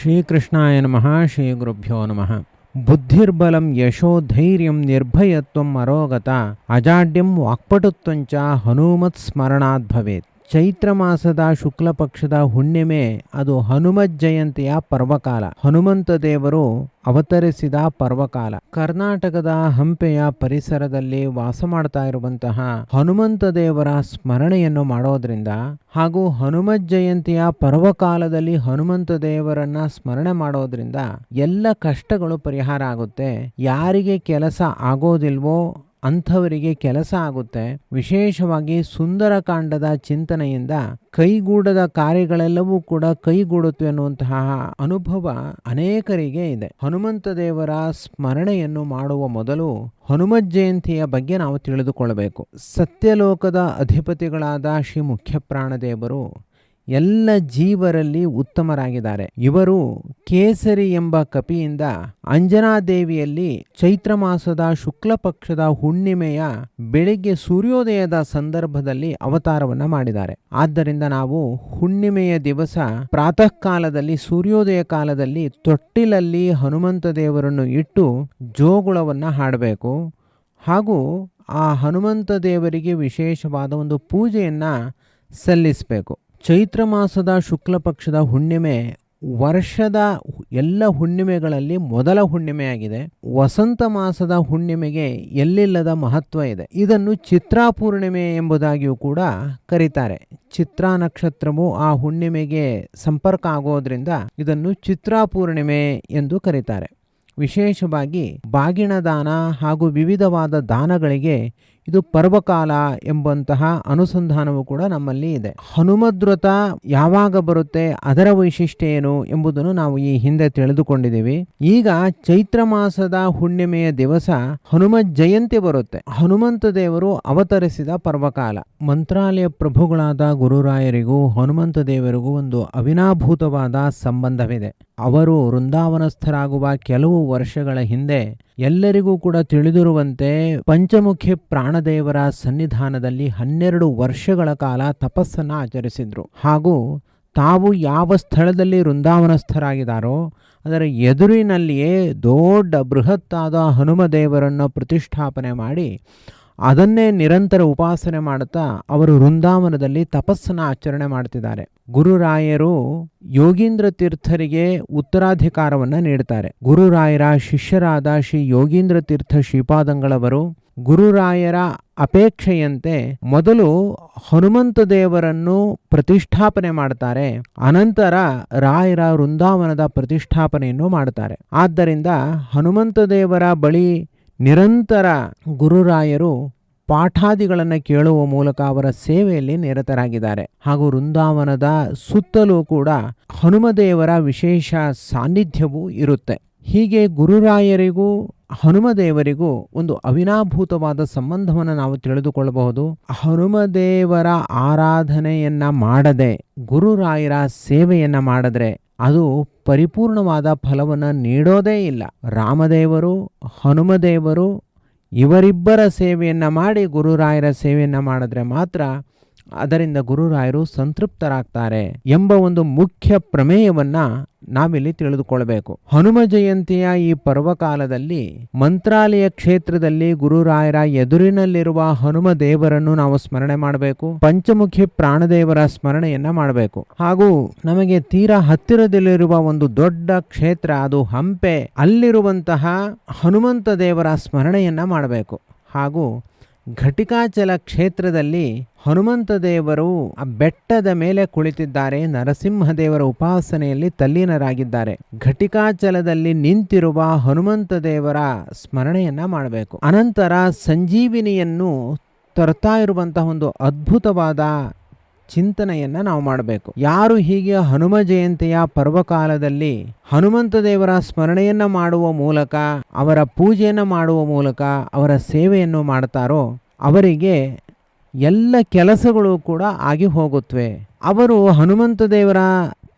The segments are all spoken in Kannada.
श्रीकृष्णा नम श्रीगुरभ्यो नम। बुद्धिर्बल यशो धैर्य निर्भयत्व मरोगता अजाड्यम वाक्पटुत्व हनुमत्स्मरणा भवेत्। ಚೈತ್ರ ಮಾಸದ ಶುಕ್ಲ ಪಕ್ಷದ ಹುಣ್ಣಿಮೆ, ಅದು ಹನುಮ ಜಯಂತಿಯ ಪರ್ವಕಾಲ. ಹನುಮಂತ ದೇವರು ಅವತರಿಸಿದ ಪರ್ವಕಾಲ. ಕರ್ನಾಟಕದ ಹಂಪೆಯ ಪರಿಸರದಲ್ಲಿ ವಾಸ ಮಾಡ್ತಾ ಇರುವಂತಹ ಹನುಮಂತ ದೇವರ ಸ್ಮರಣೆಯನ್ನು ಮಾಡೋದ್ರಿಂದ ಹಾಗೂ ಹನುಮ ಜಯಂತಿಯ ಪರ್ವಕಾಲದಲ್ಲಿ ಹನುಮಂತ ದೇವರನ್ನ ಸ್ಮರಣೆ ಮಾಡೋದ್ರಿಂದ ಎಲ್ಲ ಕಷ್ಟಗಳು ಪರಿಹಾರ ಆಗುತ್ತೆ. ಯಾರಿಗೆ ಕೆಲಸ ಆಗೋದಿಲ್ವೋ ಅಂಥವರಿಗೆ ಕೆಲಸ ಆಗುತ್ತೆ. ವಿಶೇಷವಾಗಿ ಸುಂದರಕಾಂಡದ ಚಿಂತನೆಯಿಂದ ಕೈಗೂಡದ ಕಾರ್ಯಗಳೆಲ್ಲವೂ ಕೂಡ ಕೈಗೂಡುತ್ತವೆ ಅನ್ನುವಂತಹ ಅನುಭವ ಅನೇಕರಿಗೆ ಇದೆ. ಹನುಮಂತ ದೇವರ ಸ್ಮರಣೆಯನ್ನು ಮಾಡುವ ಮೊದಲು ಹನುಮತ್ ಜಯಂತಿಯ ಬಗ್ಗೆ ನಾವು ತಿಳಿದುಕೊಳ್ಳಬೇಕು. ಸತ್ಯಲೋಕದ ಅಧಿಪತಿಗಳಾದ ಶ್ರೀ ಮುಖ್ಯ ಪ್ರಾಣದೇವರು ಎಲ್ಲ ಜೀವರಲ್ಲಿ ಉತ್ತಮರಾಗಿದ್ದಾರೆ. ಇವರು ಕೇಸರಿ ಎಂಬ ಕಪಿಯಿಂದ ಅಂಜನಾದೇವಿಯಲ್ಲಿ ಚೈತ್ರ ಮಾಸದ ಶುಕ್ಲ ಪಕ್ಷದ ಹುಣ್ಣಿಮೆಯ ಬೆಳಿಗ್ಗೆ ಸೂರ್ಯೋದಯದ ಸಂದರ್ಭದಲ್ಲಿ ಅವತಾರವನ್ನ ಮಾಡಿದ್ದಾರೆ. ಆದ್ದರಿಂದ ನಾವು ಹುಣ್ಣಿಮೆಯ ದಿವಸ ಪ್ರಾತಃ ಕಾಲದಲ್ಲಿ ಸೂರ್ಯೋದಯ ಕಾಲದಲ್ಲಿ ತೊಟ್ಟಿಲಲ್ಲಿ ಹನುಮಂತ ದೇವರನ್ನು ಇಟ್ಟು ಜೋಗುಳವನ್ನ ಹಾಡಬೇಕು. ಹಾಗೂ ಆ ಹನುಮಂತ ದೇವರಿಗೆ ವಿಶೇಷವಾದ ಒಂದು ಪೂಜೆಯನ್ನು ಸಲ್ಲಿಸಬೇಕು. ಚೈತ್ರ ಮಾಸದ ಶುಕ್ಲ ಪಕ್ಷದ ಹುಣ್ಣಿಮೆ ವರ್ಷದ ಎಲ್ಲ ಹುಣ್ಣಿಮೆಗಳಲ್ಲಿ ಮೊದಲ ಹುಣ್ಣಿಮೆಯಾಗಿದೆ. ವಸಂತ ಮಾಸದ ಹುಣ್ಣಿಮೆಗೆ ಎಲ್ಲಿಲ್ಲದ ಮಹತ್ವ ಇದೆ. ಇದನ್ನು ಚಿತ್ರಾ ಪೂರ್ಣಿಮೆ ಎಂಬುದಾಗಿಯೂ ಕೂಡ ಕರೀತಾರೆ. ಚಿತ್ರಾ ನಕ್ಷತ್ರವು ಆ ಹುಣ್ಣಿಮೆಗೆ ಸಂಪರ್ಕ ಆಗೋದ್ರಿಂದ ಇದನ್ನು ಚಿತ್ರಾ ಪೂರ್ಣಿಮೆ ಎಂದು ಕರೀತಾರೆ. ವಿಶೇಷವಾಗಿ ಬಾಗಿನ ದಾನ ಹಾಗೂ ವಿವಿಧವಾದ ದಾನಗಳಿಗೆ ಇದು ಪರ್ವಕಾಲ ಎಂಬಂತಹ ಅನುಸಂಧಾನವು ಕೂಡ ನಮ್ಮಲ್ಲಿ ಇದೆ. ಹನುಮದ್ರತ ಯಾವಾಗ ಬರುತ್ತೆ, ಅದರ ವೈಶಿಷ್ಟ್ಯ ಏನು ಎಂಬುದನ್ನು ನಾವು ಈ ಹಿಂದೆ ತಿಳಿದುಕೊಂಡಿದ್ದೀವಿ. ಈಗ ಚೈತ್ರ ಮಾಸದ ಹುಣ್ಣಿಮೆಯ ದಿವಸ ಹನುಮ ಜಯಂತಿ ಬರುತ್ತೆ. ಹನುಮಂತ ದೇವರು ಅವತರಿಸಿದ ಪರ್ವಕಾಲ. ಮಂತ್ರಾಲಯ ಪ್ರಭುಗಳಾದ ಗುರುರಾಯರಿಗೂ ಹನುಮಂತ ದೇವರಿಗೂ ಒಂದು ಅವಿನಾಭೂತವಾದ ಸಂಬಂಧವಿದೆ. ಅವರು ವೃಂದಾವನಸ್ಥರಾಗುವ ಕೆಲವು ವರ್ಷಗಳ ಹಿಂದೆ ಎಲ್ಲರಿಗೂ ಕೂಡ ತಿಳಿದಿರುವಂತೆ ಪಂಚಮುಖಿ ಪ್ರಾಣದೇವರ ಸನ್ನಿಧಾನದಲ್ಲಿ ಹನ್ನೆರಡು ವರ್ಷಗಳ ಕಾಲ ತಪಸ್ಸನ್ನು ಆಚರಿಸಿದ್ರು. ಹಾಗೂ ತಾವು ಯಾವ ಸ್ಥಳದಲ್ಲಿ ವೃಂದಾವನಸ್ಥರಾಗಿದ್ದಾರೋ, ಅದರ ಎದುರಿನಲ್ಲಿಯೇ ದೊಡ್ಡ ಬೃಹತ್ತಾದ ಹನುಮದೇವರನ್ನು ಪ್ರತಿಷ್ಠಾಪನೆ ಮಾಡಿ, ಅದನ್ನೇ ನಿರಂತರ ಉಪಾಸನೆ ಮಾಡುತ್ತಾ ಅವರು ವೃಂದಾವನದಲ್ಲಿ ತಪಸ್ಸನ್ನು ಆಚರಣೆ ಮಾಡ್ತಿದ್ದಾರೆ. ಗುರುರಾಯರು ಯೋಗೀಂದ್ರ ತೀರ್ಥರಿಗೆ ಉತ್ತರಾಧಿಕಾರವನ್ನು ನೀಡುತ್ತಾರೆ ಗುರುರಾಯರ ಶಿಷ್ಯರಾದ ಶ್ರೀ ಯೋಗೀಂದ್ರ ತೀರ್ಥ ಶ್ರೀಪಾದಂಗಳವರು ಗುರುರಾಯರ ಅಪೇಕ್ಷೆಯಂತೆ ಮೊದಲು ಹನುಮಂತ ದೇವರನ್ನು ಪ್ರತಿಷ್ಠಾಪನೆ ಮಾಡ್ತಾರೆ. ಅನಂತರ ರಾಯರ ವೃಂದಾವನದ ಪ್ರತಿಷ್ಠಾಪನೆಯನ್ನು ಮಾಡ್ತಾರೆ. ಆದ್ದರಿಂದ ಹನುಮಂತ ದೇವರ ಬಳಿ ನಿರಂತರ ಗುರುರಾಯರು ಪಾಠಾದಿಗಳನ್ನು ಕೇಳುವ ಮೂಲಕ ಅವರ ಸೇವೆಯಲ್ಲಿ ನಿರತರಾಗಿದ್ದಾರೆ. ಹಾಗೂ ವೃಂದಾವನದ ಸುತ್ತಲೂ ಕೂಡ ಹನುಮದೇವರ ವಿಶೇಷ ಸಾನ್ನಿಧ್ಯವೂ ಇರುತ್ತೆ. ಹೀಗೆ ಗುರುರಾಯರಿಗೂ ಹನುಮದೇವರಿಗೂ ಒಂದು ಅವಿನಾಭೂತವಾದ ಸಂಬಂಧವನ್ನು ನಾವು ತಿಳಿದುಕೊಳ್ಳಬಹುದು. ಹನುಮದೇವರ ಆರಾಧನೆಯನ್ನ ಮಾಡದೆ ಗುರುರಾಯರ ಸೇವೆಯನ್ನ ಮಾಡಿದ್ರೆ ಅದು ಪರಿಪೂರ್ಣವಾದ ಫಲವನ್ನು ನೀಡೋದೇ ಇಲ್ಲ. ರಾಮದೇವರು, ಹನುಮದೇವರು ಇವರಿಬ್ಬರ ಸೇವೆಯನ್ನು ಮಾಡಿ ಗುರುರಾಯರ ಸೇವೆಯನ್ನು ಮಾಡಿದ್ರೆ ಮಾತ್ರ ಅದರಿಂದ ಗುರುರಾಯರು ಸಂತೃಪ್ತರಾಗ್ತಾರೆ ಎಂಬ ಒಂದು ಮುಖ್ಯ ಪ್ರಮೇಯವನ್ನ ನಾವಿಲ್ಲಿ ತಿಳಿದುಕೊಳ್ಳಬೇಕು. ಹನುಮ ಜಯಂತಿಯ ಈ ಪರ್ವಕಾಲದಲ್ಲಿ ಮಂತ್ರಾಲಯ ಕ್ಷೇತ್ರದಲ್ಲಿ ಗುರುರಾಯರ ಎದುರಿನಲ್ಲಿರುವ ಹನುಮ ದೇವರನ್ನು ನಾವು ಸ್ಮರಣೆ ಮಾಡಬೇಕು. ಪಂಚಮುಖಿ ಪ್ರಾಣದೇವರ ಸ್ಮರಣೆಯನ್ನ ಮಾಡಬೇಕು. ಹಾಗೂ ನಮಗೆ ತೀರಾ ಹತ್ತಿರದಲ್ಲಿರುವ ಒಂದು ದೊಡ್ಡ ಕ್ಷೇತ್ರ, ಅದು ಹಂಪೆ, ಅಲ್ಲಿರುವಂತಹ ಹನುಮಂತ ದೇವರ ಸ್ಮರಣೆಯನ್ನ ಮಾಡಬೇಕು. ಹಾಗೂ ಘಟಿಕಾಚಲ ಕ್ಷೇತ್ರದಲ್ಲಿ ಹನುಮಂತ ದೇವರು ಆ ಬೆಟ್ಟದ ಮೇಲೆ ಕುಳಿತಿದ್ದಾರೆ. ನರಸಿಂಹದೇವರ ಉಪಾಸನೆಯಲ್ಲಿ ತಲ್ಲೀನರಾಗಿದ್ದಾರೆ. ಘಟಿಕಾಚಲದಲ್ಲಿ ನಿಂತಿರುವ ಹನುಮಂತ ದೇವರ ಸ್ಮರಣೆಯನ್ನ ಮಾಡಬೇಕು. ಅನಂತರ ಸಂಜೀವಿನಿಯನ್ನು ತರ್ತಾ ಇರುವಂತಹ ಒಂದು ಅದ್ಭುತವಾದ ಚಿಂತನೆಯನ್ನ ನಾವು ಮಾಡಬೇಕು. ಯಾರು ಹೀಗೆ ಹನುಮ ಜಯಂತಿಯ ಪರ್ವಕಾಲದಲ್ಲಿ ಹನುಮಂತ ದೇವರ ಸ್ಮರಣೆಯನ್ನ ಮಾಡುವ ಮೂಲಕ, ಅವರ ಪೂಜೆಯನ್ನು ಮಾಡುವ ಮೂಲಕ, ಅವರ ಸೇವೆಯನ್ನು ಮಾಡ್ತಾರೋ, ಅವರಿಗೆ ಎಲ್ಲ ಕೆಲಸಗಳು ಕೂಡ ಆಗಿ ಹೋಗುತ್ತವೆ ಅವರು ಹನುಮಂತ ದೇವರ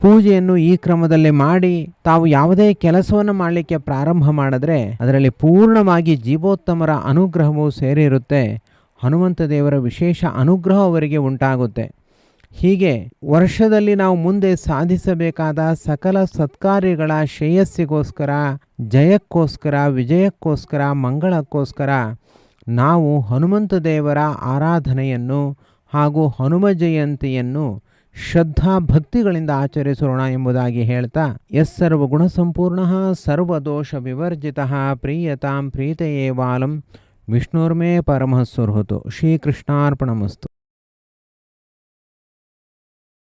ಪೂಜೆಯನ್ನು ಈ ಕ್ರಮದಲ್ಲಿ ಮಾಡಿ, ತಾವು ಯಾವುದೇ ಕೆಲಸವನ್ನು ಮಾಡಲಿಕ್ಕೆ ಪ್ರಾರಂಭ ಮಾಡಿದ್ರೆ, ಅದರಲ್ಲಿ ಪೂರ್ಣವಾಗಿ ಜೀವೋತ್ತಮರ ಅನುಗ್ರಹವು ಸೇರಿರುತ್ತೆ. ಹನುಮಂತ ದೇವರ ವಿಶೇಷ ಅನುಗ್ರಹ ಅವರಿಗೆ ಉಂಟಾಗುತ್ತೆ. ಹೀಗೆ ವರ್ಷದಲ್ಲಿ ನಾವು ಮುಂದೆ ಸಾಧಿಸಬೇಕಾದ ಸಕಲ ಸತ್ಕಾರ್ಯಗಳ ಶ್ರೇಯಸ್ಸಿಗೋಸ್ಕರ, ಜಯಕ್ಕೋಸ್ಕರ, ವಿಜಯಕ್ಕೋಸ್ಕರ, ಮಂಗಳಕ್ಕೋಸ್ಕರ ನಾವು ಹನುಮಂತ ದೇವರ ಆರಾಧನೆಯನ್ನು ಹಾಗೂ ಹನುಮ ಜಯಂತಿಯನ್ನು ಶ್ರದ್ಧಾ ಭಕ್ತಿಗಳಿಂದ ಆಚರಿಸೋಣ ಎಂಬುದಾಗಿ ಹೇಳ್ತಾ ಎಸ್ ಸರ್ವಗುಣ ಸಂಪೂರ್ಣ ಸರ್ವದೋಷ ವಿವರ್ಜಿತ, ಪ್ರೀಯತಾಂ ಪ್ರೀತಯೇವಾಲಂ ವಿಷ್ಣುರ್ಮೇ ಪರಮಃ ಶ್ರೀಕೃಷ್ಣಾರ್ಪಣಮಸ್ತು.